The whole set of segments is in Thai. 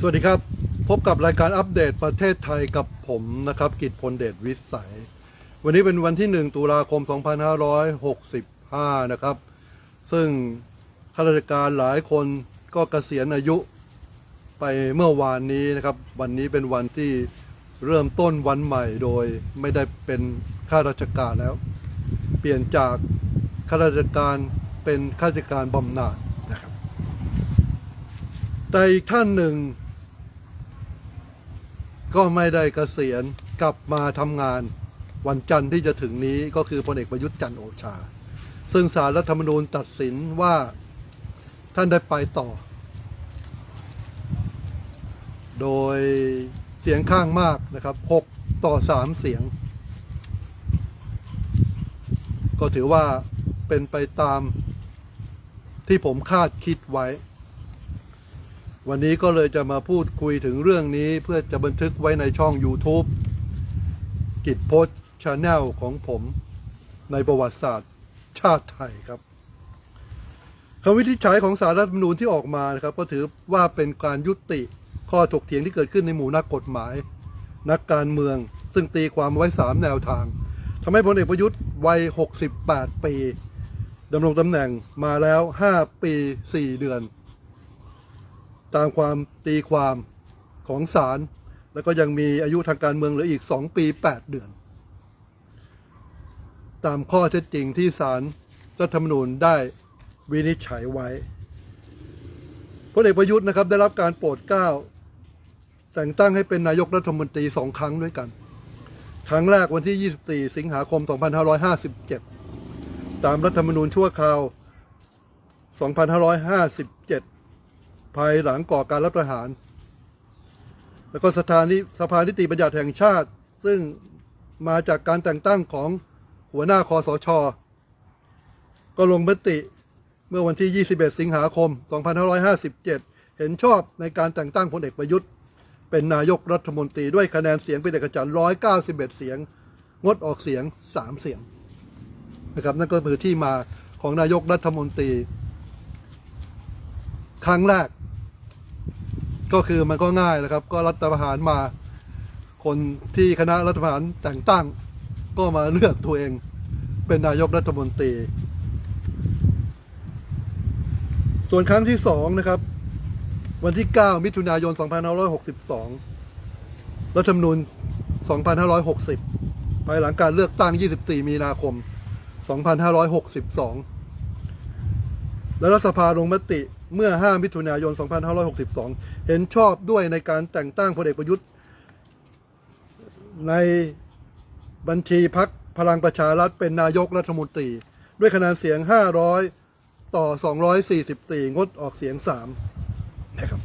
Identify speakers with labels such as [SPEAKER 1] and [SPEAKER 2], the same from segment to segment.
[SPEAKER 1] สวัสดีครับ พบกับรายการอัปเดตประเทศไทยกับผมนะครับกิตพลเดชวิสัย วันนี้เป็นวันที่ 1 ตุลาคม 2565 นะครับ ซึ่งข้าราชการหลายคนก็เกษียณอายุไปเมื่อวานนี้นะครับ วันนี้เป็นวันที่เริ่มต้นวันใหม่โดยไม่ได้เป็นข้าราชการแล้ว เปลี่ยนจากข้าราชการเป็นข้าราชการบำนาญนะครับแต่อีกท่านหนึ่ง ก็ไม่ได้เกษียณกลับมาทำงานวันจันทร์ที่จะถึงนี้ก็คือพลเอกประยุทธ์จันทร์โอชา ซึ่งสารรัฐธรรมนูญตัดสินว่าท่านได้ไปต่อ โดยเสียงข้างมากนะครับ 6 ต่อ 3 เสียง ก็ถือว่าเป็นไปตามที่ผมคาดคิดไว้ วันนี้ก็เลยจะมาพูดคุยถึงเรื่องนี้เพื่อจะบันทึกไว้ในช่อง YouTube กิจโพสชาแนลของผมในประวัติศาสตร์ชาติไทยครับคำวินิจฉัยของสารรัฐธรรมนูญที่ออกมานะครับ ก็ถือว่าเป็นการยุติข้อถกเถียงที่เกิดขึ้นในหมู่นักกฎหมาย นักการเมือง ซึ่งตีความไว้ 3 แนวทางทำให้พลเอกประยุทธ์วัย 68 ปีดำรงตำแหน่งมาแล้ว 5 ปี 4 เดือน ตามความตีความของศาลแล้วก็ยังมีอายุทางการเมืองเหลืออีก 2 ปี 8 เดือน ตามข้อเท็จจริงที่ศาลรัฐธรรมนูญได้วินิจฉัยไว้พลเอกประยุทธ์นะครับได้รับการโปรดเกล้าแต่งตั้งให้เป็นนายกรัฐมนตรีสองครั้งด้วยกัน ครั้งแรกวันที่ 24 สิงหาคม 2557 ตามรัฐธรรมนูญชั่วคราว 2557 ภายหลังก่อการรัฐประหาร แล้วก็สถานีสภานิติบัญญัติแห่งชาติ ซึ่งมาจากการแต่งตั้งของหัวหน้าคอสช ก็ลงมติเมื่อวันที่ 21 สิงหาคม 2557 เห็นชอบในการแต่งตั้งพลเอกประยุทธ์ เป็นนายกรัฐมนตรีด้วยคะแนนเสียงเป็นเอกฉันท์191 เสียง งดออกเสียง 3 เสียงนะครับนั่นก็คือที่มาของนายกรัฐมนตรี ครั้งแรก ก็คือมันก็ง่ายนะครับ ก็รัฐประหารมา คนที่คณะรัฐประหารแต่งตั้ง ก็มาเลือกตัวเองเป็นนายกรัฐมนตรี ส่วนครั้งที่สองนะครับ วันที่ 9 มิถุนายน 2562 รัฐธรรมนูญ 2560 ภายหลังการเลือกตั้ง 24 มีนาคม 2562 และรัฐสภาลงมติเมื่อ 5 มิถุนายน 2562 เห็นชอบด้วยในการแต่งตั้งพลเอกประยุทธ์ ในบัญชีพักพลังประชารัฐเป็นนายกรัฐมนตรี ด้วยคะแนนเสียง 500 ต่อ 244 งดออกเสียง 3 นะครับ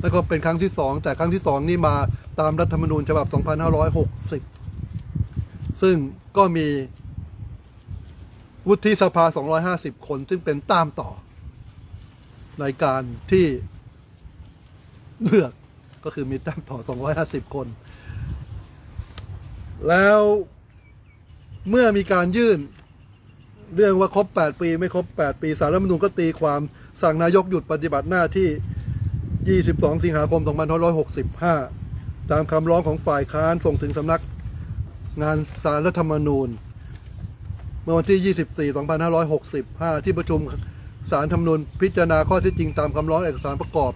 [SPEAKER 1] แล้วก็เป็นครั้งที่ 2 แต่ครั้งที่ 2 นี่มาตามรัฐธรรมนูญฉบับ 2560 ซึ่งก็มีวุฒิสภา 250 คน ซึ่งเป็นตามต่อในการที่ เลือกก็คือมีแตามต่อ 250 คน แล้วเมื่อมีการยื่น เรื่องว่าครบ 8 ปีไม่ครบ 8 ปีสารรัฐธรรมนูญก็ตีความสั่งนายกหยุดปฏิบัติหน้าที่ 22 สิงหาคม 2565 ตามคำร้องของฝ่ายค้านส่งถึงสำนักงานสารรัฐธรรมนูญ เมื่อวันที่ 24 2565 ที่ประชุมสารธรรมนูญพิจารณาข้อเท็จจริงตามคำร้องเอกสารประกอบ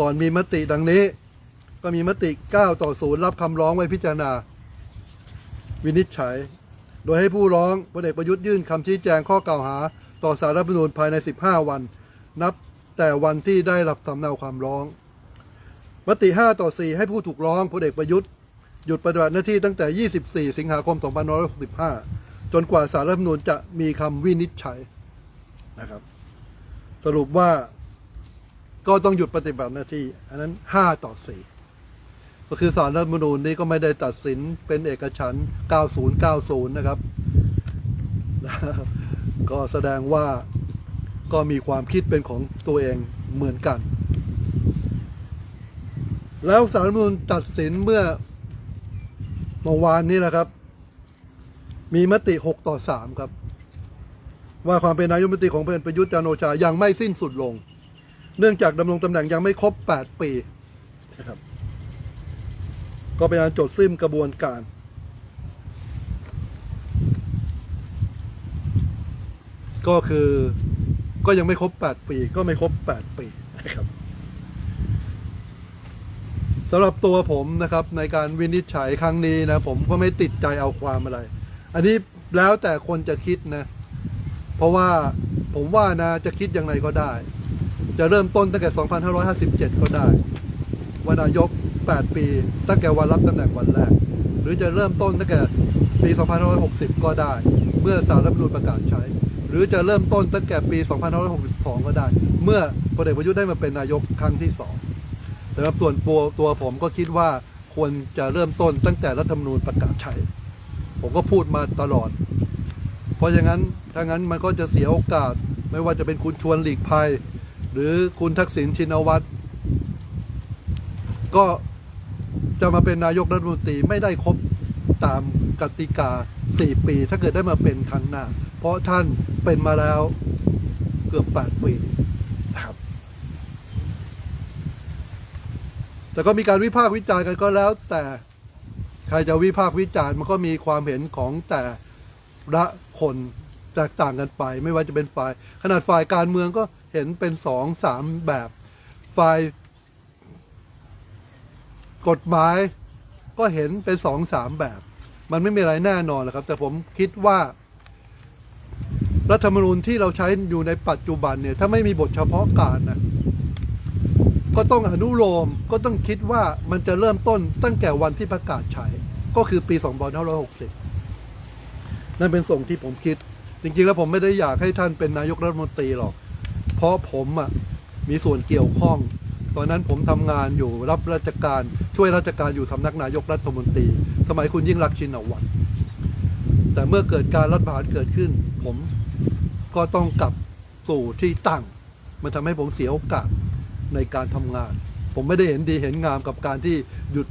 [SPEAKER 1] ก่อนมีมติดังนี้ ก็มีมติ 9 ต่อ0รับคำร้องไว้พิจารณา วินิจฉัย โดยให้ผู้ร้องพลเอกประยุทธ์ยื่นคำชี้แจงข้อกล่าวหา ต่อสารรัฐธรรมนูญภายใน 15 วัน นับแต่วันที่ได้รับสำเนาความร้อง มติ 5 ต่อ 4 ให้ผู้ถูกร้องพลเอกประยุทธ์ หยุดปฏิบัติหน้าที่ตั้งแต่ 24 สิงหาคม 2565 จนกว่าสารรัฐธรรมนูญจะมีคำวินิจฉัยนะครับ สรุปว่า ก็ต้องหยุดปฏิบัติหน้าที่ อันนั้น5ต่อ4ก็คือสารรัฐมนูญนี้ก็ไม่ได้ตัดสินเป็นเอกฉันท์9090 นะครับ ก็แสดงว่าก็มีความคิดเป็นของตัวเองเหมือนกัน แล้วสารรัฐมนูญตัดสินเมื่อเมื่อวานนี้แหละครับ มีมติ 6 ต่อ 3 ครับ ว่าความเป็นนายกรัฐมนตรีของพลเอกประยุทธ์จันโอชายังไม่สิ้นสุดลง เนื่องจากดำรงตำแหน่งยังไม่ครบ 8 ปีนะครับก็เป็นการจดสิ้นกระบวนการ ก็คือก็ยังไม่ครบ 8 ปี ก็ไม่ครบ 8 ปีนะครับสำหรับตัวผมนะครับในการวินิจฉัยครั้งนี้นะ ผมก็ไม่ติดใจเอาความอะไร อันนี้แล้วแต่คนจะคิดนะ เพราะว่าผมว่านะจะคิดยังไงก็ได้ จะเริ่มต้นตั้งแต่ 2557 ก็ได้ วันนายก 8 ปี ตั้งแต่วันรับตำแหน่งวันแรก หรือจะเริ่มต้นตั้งแต่ปี 2560 ก็ได้ เมื่อสารรัฐธรรมนูญประกาศใช้ หรือจะเริ่มต้นตั้งแต่ปี 2562 ก็ได้ เมื่อพลเอกประยุทธ์ได้มาเป็นนายกครั้งที่สองแต่ครับส่วนตัวตัวผมก็คิดว่าควรจะเริ่มต้นตั้งแต่รัฐธรรมนูญประกาศใช้ ผมก็พูดมาตลอด เพราะอย่างนั้นถ้างั้นมันก็จะเสียโอกาสไม่ว่าจะเป็นคุณชวนหลีกภัย หรือคุณทักษิณชินวัตรก็จะมาเป็นนายกรัฐมนตรีไม่ได้ครบตามกติกา 4 ปี ถ้าเกิดได้มาเป็นครั้งหน้า เพราะท่านเป็นมาแล้วเกือบ 8 ปีนะครับ แต่ก็มีการวิพากษ์วิจารณ์กันก็แล้วแต่ใครจะวิพากษ์วิจารณ์มันก็มีความเห็นของแต่ละคนแตกต่างกันไป ไม่ว่าจะเป็นฝ่าย ขนาดฝ่ายการเมืองก็ เห็นเป็นสองสามแบบฝ่ายกฎหมายก็เห็นเป็นสองสามแบบ มันไม่มีอะไรแน่นอนหรอกครับ แต่ผมคิดว่า รัฐธรรมนูญที่เราใช้อยู่ในปัจจุบันเนี่ย ถ้าไม่มีบทเฉพาะการนะก็ต้องอนุโลมก็ต้องคิดว่ามันจะเริ่มต้นตั้งแต่วันที่ประกาศใช้ ก็คือปี 2560 นั่นเป็นส่งที่ผมคิด จริงๆแล้วผมไม่ได้อยากให้ท่านเป็นนายกรัฐมนตรีหรอก เพราะผมอะมีส่วนเกี่ยวข้อง ตอนนั้นผมทำงานอยู่รับราชการช่วยราชการอยู่สำนักนายกรัฐมนตรี สมัยคุณยิ่งรักชินวัตรแต่เมื่อเกิดการรัฐประหารเกิดขึ้น ผมก็ต้องกลับสู่ที่ตั้ง มันทำให้ผมเสียโอกาสในการทำงาน ผมไม่ได้เห็นดีเห็นงามกับการที่หยุด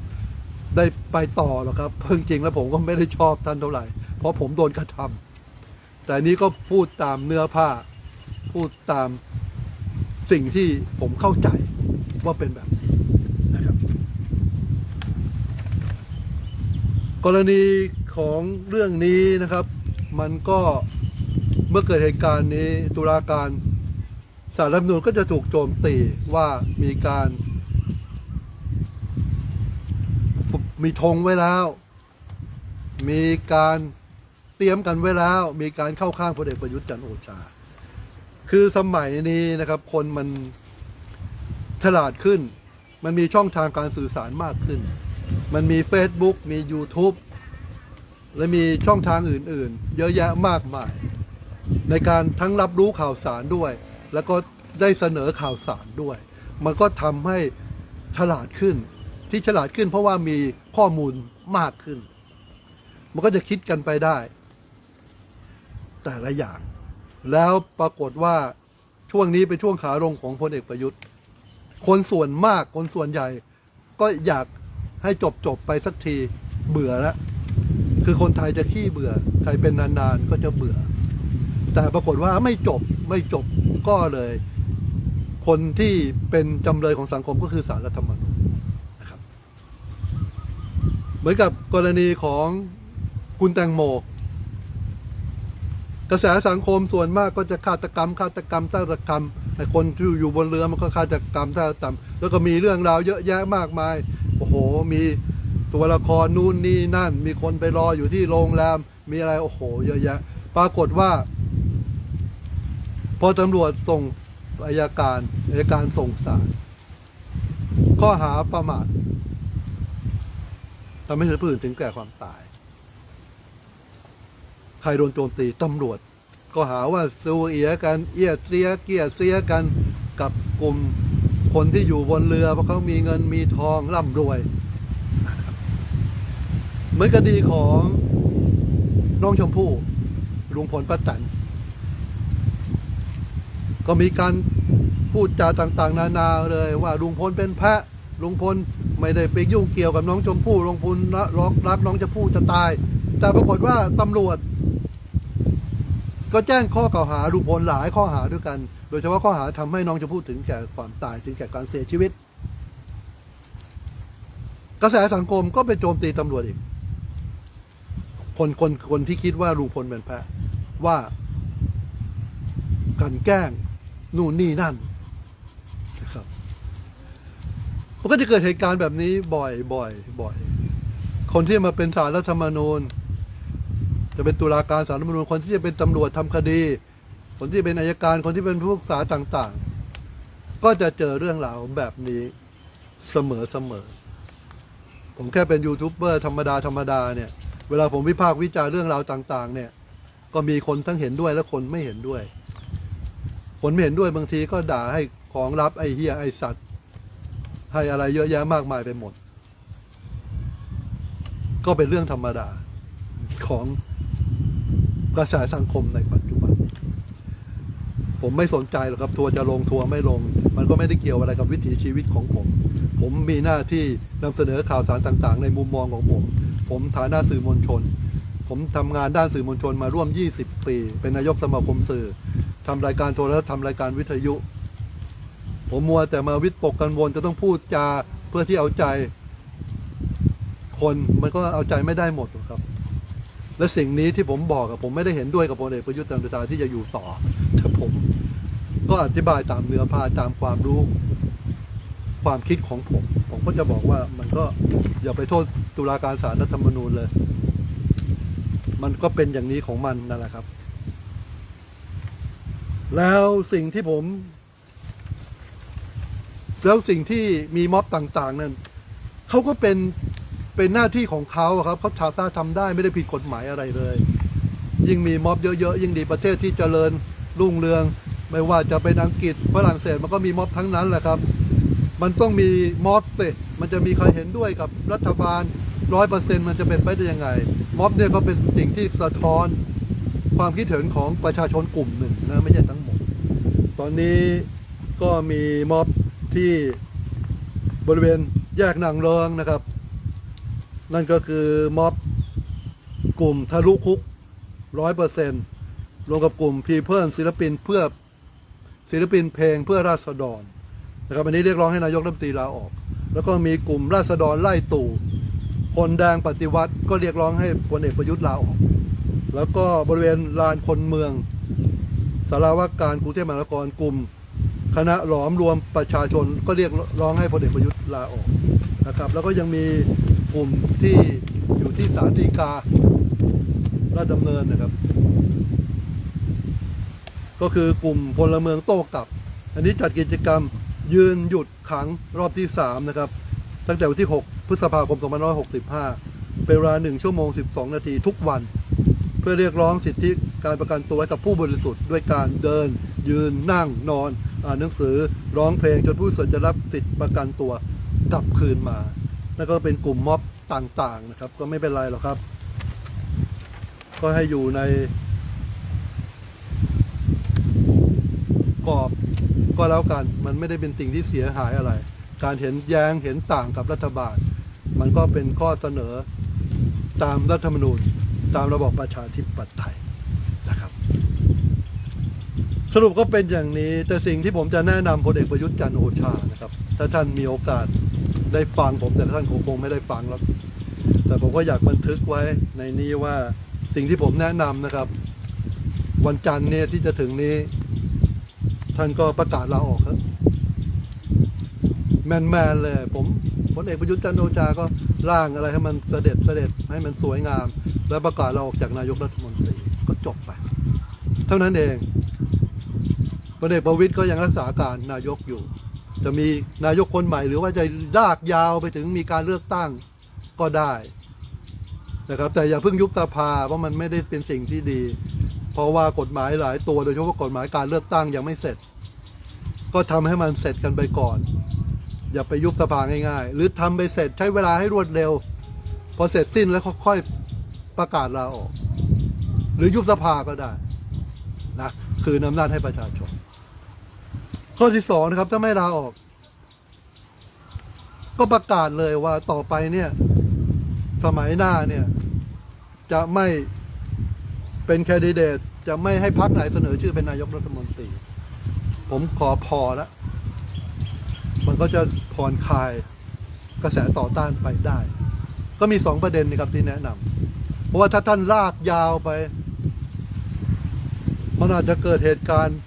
[SPEAKER 1] ได้ไปต่อหรอกครับเพราะจริงๆแล้วผมก็ไม่ได้ชอบท่านเท่าไหร่ เพราะผมโดนกระทำแต่นี้ก็พูดตามเนื้อผ้า พูดตามสิ่งที่ผมเข้าใจว่าเป็นแบบนี้นะครับ กรณีของเรื่องนี้นะครับ มันก็เมื่อเกิดเหตุการณ์นี้ตุลาการสารรัฐมนูญก็จะถูกโจมตีว่ามีการมีธงไว้แล้ว มีการเตรียมกันไว้แล้ว มีการเข้าข้างพลเอกประยุทธ์จันโอชา คือสมัยนี้นะครับ คนมันฉลาดขึ้น มันมีช่องทางการสื่อสารมากขึ้น มันมี Facebook มี YouTube และมีช่องทางอื่น ๆ เยอะแยะมากมาย ในการทั้งรับรู้ข่าวสารด้วย แล้วก็ได้เสนอข่าวสารด้วย มันก็ทำให้ฉลาดขึ้น ที่ฉลาดขึ้นเพราะว่ามีข้อมูลมากขึ้น มันก็จะคิดกันไปได้ แต่ละอย่าง แล้วปรากฏว่าช่วงนี้เป็นช่วงขาลงของพลเอกประยุทธ์ คนส่วนมากคนส่วนใหญ่ ก็อยากให้จบจบไปสักทีเบื่อแล้วคือคนไทยจะขี้เบื่อ ใครเป็นนานๆก็จะเบื่อ แต่ปรากฏว่าไม่จบไม่จบก็เลย คนที่เป็นจำเลยของสังคมก็คือสารรัฐธรรมนูญนะครับ เหมือนกับกรณีของคุณแตงโม กระแสสังคมส่วนมากก็จะฆาตกรรมฆาตกรรมฆาตกรรมไอ้คนที่อยู่บนเรือมันก็ฆาตกรรมฆาตกรรม แล้วก็มีเรื่องราวเยอะแยะมากมาย โอ้โห มีตัวละครนู่นนี่นั่น มีคนไปรออยู่ที่โรงแรม มีอะไรโอ้โห เยอะแยะ ปรากฏว่า พอตำรวจส่งอายการอายการส่งศาลข้อหาประมาททำให้ผู้อื่นถึงแก่ความตาย ใครโดนโจมตีตำรวจ ก็หาว่าซูเอียกันเอียเสียเกียเสียกันกับกลุ่มคนที่อยู่บนเรือเพราะเขามีเงินมีทองร่ำรวย เหมือนคดีของน้องชมพู่ลุงพลป้าแตนก็มีการพูดจาต่างๆ นานาเลยว่าลุงพลเป็นแพะลุงพลไม่ได้ไปยุ่งเกี่ยวกับน้องชมพู่ลุงพลรับรับน้องชมพู่จะตาย แต่ปรากฏว่าตำรวจ ก็แจ้งข้อกล่าวหาลุงพลหลายข้อหาด้วยกัน โดยเฉพาะข้อหาทำให้น้องชมพู่ถึงแก่ความตายถึงแก่การเสียชีวิต กระแสสังคมก็ไปโจมตีตำรวจอีก คนคนคนที่คิดว่าลุงพลเป็นแพ้ว่ากันแกล้งนู่นนี่นั่นนะครับมันก็จะเกิดเหตุการณ์แบบนี้บ่อยบ่อยบ่อย คนที่มาเป็นสารรัฐธรรมนูญ จะเป็นตุลาการสารรัฐธรรมนูญคนที่จะเป็นตำรวจทำคดี คนที่เป็นอายการคนที่เป็นผู้พิพากษาต่างๆ ก็จะเจอเรื่องราวแบบนี้เสมอเสมอผมแค่เป็นยูทูบเบอร์ธรรมดาธรรมดาเนี่ย เวลาผมวิพากษ์วิจารเรื่องราวต่าง ๆ เนี่ย ก็มีคนทั้งเห็นด้วยและคนไม่เห็นด้วย คนไม่เห็นด้วยบางทีก็ด่าให้ของรับไอ้เฮียไอ้สัตว์ ให้อะไรเยอะแยะมากมายไปหมด ก็เป็นเรื่องธรรมดาของ กระแสสังคมในปัจจุบัน ผมไม่สนใจหรอกครับทัวร์จะลงทัวร์ไม่ลง มันก็ไม่ได้เกี่ยวอะไรกับวิถีชีวิตของผม ผมมีหน้าที่นำเสนอข่าวสารต่างๆ ในมุมมองของผม ผมฐานะสื่อมวลชน ผมทำงานด้านสื่อมวลชนมาร่วม 20 ปี เป็นนายกสมาคมสื่อทำรายการโทรทัศน์ทำรายการวิทยุ ผมมัวแต่มาวิตกกังวลจะต้องพูดจาเพื่อที่เอาใจคนมันก็เอาใจไม่ได้หมดหรอกครับ และสิ่งนี้ที่ผมบอกอะผมไม่ได้เห็นด้วยกับพลเอกประยุทธ์จันทร์โอชาที่จะอยู่ต่อแต่ผมก็อธิบายตามเนื้อผ้าตามความรู้ความคิดของผม ผมก็จะบอกว่ามันก็อย่าไปโทษตุลาการศาลรัฐธรรมนูญเลย มันก็เป็นอย่างนี้ของมันนั่นแหละครับ แล้วสิ่งที่ผม แล้วสิ่งที่มีม็อบต่าง ๆ นั้นเขาก็เป็น เป็นหน้าที่ของเขาครับเขาชาวต้าทำได้ไม่ได้ผิดกฎหมายอะไรเลย ยิ่งมีม็อบเยอะๆยิ่งดีประเทศที่เจริญรุ่งเรือง ไม่ว่าจะเป็นอังกฤษฝรั่งเศสมันก็มีม็อบทั้งนั้นแหละครับ มันต้องมีม็อบเสร็จมันจะมีใครเห็นด้วยกับรัฐบาลร้อยเปอร์เซ็นต์มันจะเป็นไปได้ยังไงม็อบเนี่ยก็เป็นสิ่งที่สะท้อนความคิดเห็นของประชาชนกลุ่มหนึ่งนะไม่ใช่ทั้งหมด ตอนนี้ก็มีม็อบที่บริเวณแยกนางเริงนะครับ นั่นก็คือม็อบกลุ่มทะลุคุกร้อยเปอร์เซ็นต์รวมกับกลุ่มพีเพิลศิลปินเพื่อศิลปินเพลงเพื่อราษฎรนะครับอันนี้เรียกร้องให้นายกรัฐมนตรีลาออก แล้วก็มีกลุ่มราษฎรไล่ตู่คนแดงปฏิวัติก็เรียกร้องให้พลเอกประยุทธ์ลาออก แล้วก็บริเวณลานคนเมืองสารวัการกรุงเทพมหานครกลุ่ม คณะหลอมรวมประชาชนก็เรียกร้องให้พลเอกประยุทธ์ลาออกนะครับ แล้วก็ยังมี กลุ่มที่อยู่ที่ศาลฎีการาชดำเนินนะครับ ก็คือกลุ่มพลเมืองโต้กลับ อันนี้จัดกิจกรรมยืนหยุดขังรอบที่ 3 นะครับ ตั้งแต่วันที่ 6 พฤษภาคม 2565 เป็นเวลา 1 ชั่วโมง 12 นาทีทุกวัน เพื่อเรียกร้องสิทธิการประกันตัวให้กับผู้บริสุทธิ์ ด้วยการเดิน ยืนนั่งนอน อ่านหนังสือร้องเพลงจนผู้สุทธิ์จะรับสิทธิประกันตัวกลับคืนมา นั่นก็เป็นกลุ่มม็อบต่างๆนะครับ ก็ไม่เป็นไรหรอกครับ ก็ให้อยู่ในกรอบก็แล้วกัน มันไม่ได้เป็นสิ่งที่เสียหายอะไร การเห็นแย้งเห็นต่างกับรัฐบาล มันก็เป็นข้อเสนอตามรัฐธรรมนูญ ตามระบอบประชาธิปไตยนะครับ สรุปก็เป็นอย่างนี้แต่สิ่งที่ผมจะแนะนำพลเอกประยุทธ์จันทร์โอชานะครับ ถ้าท่านมีโอกาส ได้ฟังผมแต่ท่านคงคงไม่ได้ฟังแล้วแต่ผมก็อยากบันทึกไว้ในนี้ว่าสิ่งที่ผมแนะนำนะครับ วันจันทร์เนี่ยที่จะถึงนี้ ท่านก็ประกาศลาออกครับแมนแมนเลยผมพลเอกประยุทธ์จันทร์โอชาก็ร่างอะไรให้มันเสด็จเสด็จให้มันสวยงาม แล้วประกาศลาออกจากนายกรัฐมนตรีก็จบไป เท่านั้นเองพลเอกประวิตยก็ยังรักษาการนายกอยู่ จะมีนายกคนใหม่ หรือว่าจะลากยาวไปถึงมีการเลือกตั้งก็ได้นะครับ แต่อย่าเพิ่งยุบสภาเพราะมันไม่ได้เป็นสิ่งที่ดี เพราะว่ากฎหมายหลายตัวโดยเฉพาะกฎหมายการเลือกตั้งยังไม่เสร็จ ก็ทำให้มันเสร็จกันไปก่อน อย่าไปยุบสภาง่ายๆ หรือทำไปเสร็จใช้เวลาให้รวดเร็ว พอเสร็จสิ้นแล้วค่อยๆประกาศลาออก หรือยุบสภาก็ได้นะคืนอำนาจให้ประชาชน ข้อที่สองนะครับถ้าไม่ลาออก ก็ประกาศเลยว่าต่อไปเนี่ยสมัยหน้าเนี่ย จะไม่เป็นแคนดิเดต จะไม่ให้พรรคไหนเสนอชื่อเป็นนายกรัฐมนตรี ผมขอพอแล้วมันก็จะผ่อนคลายกระแสต่อต้านไปได้ ก็มีสองประเด็นนะครับที่แนะนำเพราะว่าถ้าท่านลากยาวไป มันอาจจะเกิดเหตุการณ์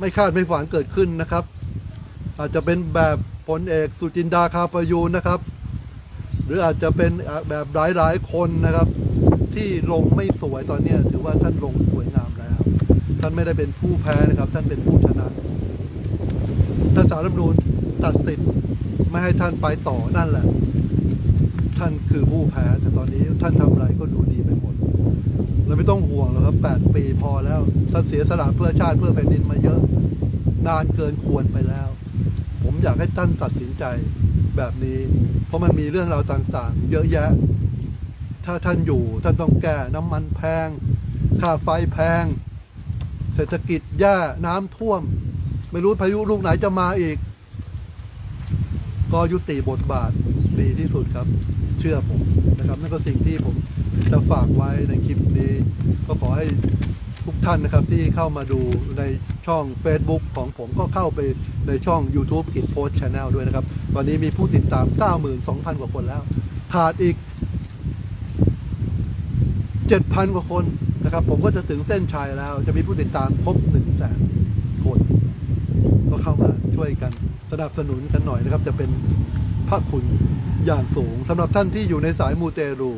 [SPEAKER 1] ไม่คาดไม่ฝันเกิดขึ้นนะครับ อาจจะเป็นแบบพลเอกสุจินดาคาประยูนนะครับ หรืออาจจะเป็นแบบหลายๆคนนะครับ ที่ลงไม่สวยตอนนี้ถือว่าท่านลงสวยงามแล้ว ท่านไม่ได้เป็นผู้แพ้นะครับ ท่านเป็นผู้ชนะถ้าสารรัฐธรรมนูญตัดสิทธิ์ไม่ให้ท่านไปต่อนั่นแหละ ท่านคือผู้แพ้แต่ตอนนี้ท่านทำอะไรก็ดูดีไปหมดเราไม่ต้องห่วงหรอกครับ 8 ปีพอแล้ว ท่านเสียสละเพื่อชาติเพื่อแผ่นดินมาเยอะ นานเกินควรไปแล้ว ผมอยากให้ท่านตัดสินใจแบบนี้ เพราะมันมีเรื่องราวต่างๆ เยอะแยะ ถ้าท่านอยู่ท่านต้องแก้น้ำมันแพง ค่าไฟแพง เศรษฐกิจแย่น้ำท่วม ไม่รู้พายุลูกไหนจะมาอีก ก็ยุติบทบาทดีที่สุดครับ เชื่อผมนะครับ นั่นก็สิ่งที่ผมจะฝากไว้ในคลิปนี้ ก็ขอให้ ทุกท่านนะครับที่เข้ามาดูในช่อง Facebook ของผมก็เข้าไปในช่อง YouTube กิจโพสช n แนลด้วยนะครับตอนนี้มีผู้ติดตาม 92,000 กว่าคนแล้ว ขาดอีก 7,000 กว่าคนนะครับ ผมก็จะถึงเส้นชัยแล้วจะมีผู้ติดตามครบ1 0 0 0 0แสนคน ก็เข้ามาช่วยกันสนับสนุนกันหน่อยนะครับ จะเป็นพระคุณอย่างสูงสำหรับท่านที่อยู่ในสายมูเตรู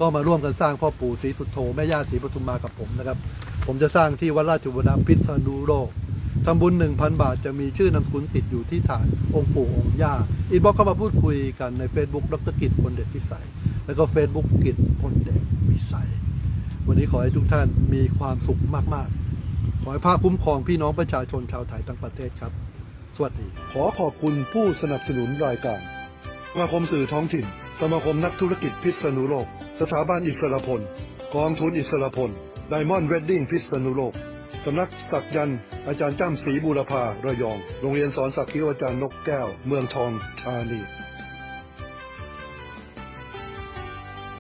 [SPEAKER 1] ก็มาร่วมกันสร้างพ่อปู่ศรีสุดโธแม่ย่าศรีปทุมมากับผมนะครับ ผมจะสร้างที่วัดราชบุรณะพิษณุโลกทำบุญ 1,000 บาทจะมีชื่อนามสกุลติดอยู่ที่ฐานองค์ปู่องค์ย่าอินบ็อกเข้ามาพูดคุยกันใน Facebook ดรกิจพลเดชพิสัย แล้วก็ Facebook กิจพลเดชวิสัย วันนี้ขอให้ทุกท่านมีความสุขมาก ๆ ขอให้พระคุ้มครองพี่น้องประชาชนชาวไทยทั้งประเทศครับ สวัสดี ขอขอบคุณผู้สนับสนุนรายการสมาคมสื่อท้องถิ่น สมาคมนักธุรกิจพิษณุโลก สถาบันอิสระพล กองทุนอิสระพล ไดมอนด์เวดดิ้งพิษณุโลก สำนักศักยันต์อาจารย์จ้ำศรีบูรพาระยอง โรงเรียนสอนสักคิวอาจารย์นกแก้ว เมืองทองธานี